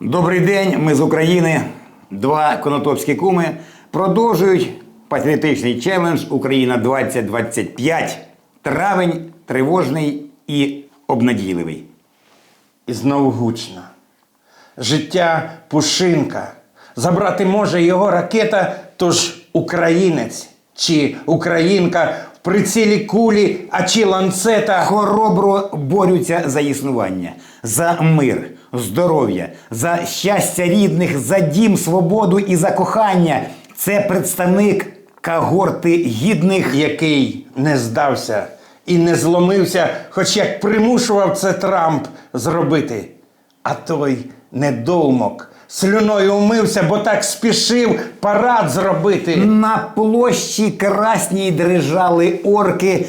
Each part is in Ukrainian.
Добрий день, ми з України. Два конотопські куми продовжують патріотичний челендж Україна 2025. Травень тривожний і обнадійливий. І знову гучно. Життя пушинка. Забрати може його ракета, тож українець чи українка прицілі кулі, а чи ланцета. Хоробро борються за існування, за мир, здоров'я, за щастя рідних, за дім, свободу і за кохання. Це представник когорти гідних. який не здався і не зломився, хоч як примушував це Трамп зробити. А той недоумок слюною умився, бо так спішив парад зробити. На площі красній дрижали орки,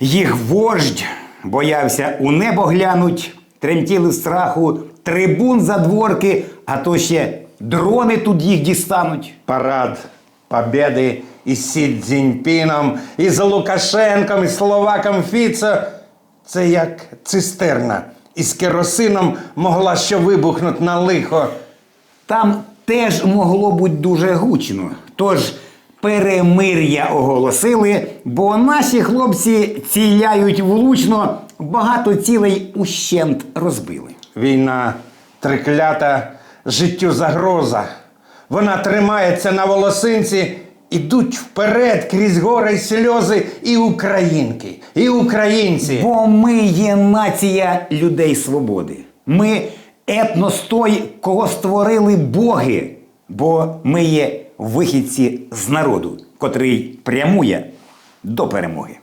їх вождь боявся у небо глянуть, тремтіли в страху трибун задворки, а то ще дрони тут їх дістануть. Парад побєди із Сі Цзіньпіном, і з Лукашенком, і Словаком Фіцо. Це як цистерна. Із керосином могла що вибухнути на лихо. Там теж могло бути дуже гучно. Тож перемир'я оголосили, бо наші хлопці ціляють влучно, багато цілей ущент розбили. Війна триклята, життю загроза. Вона тримається на волосинці, ідуть вперед крізь гори й сльози і українки, і українці. Бо ми є нація людей свободи. Ми етнос той, кого створили боги. Бо ми є вихідці з народу, котрий прямує до перемоги.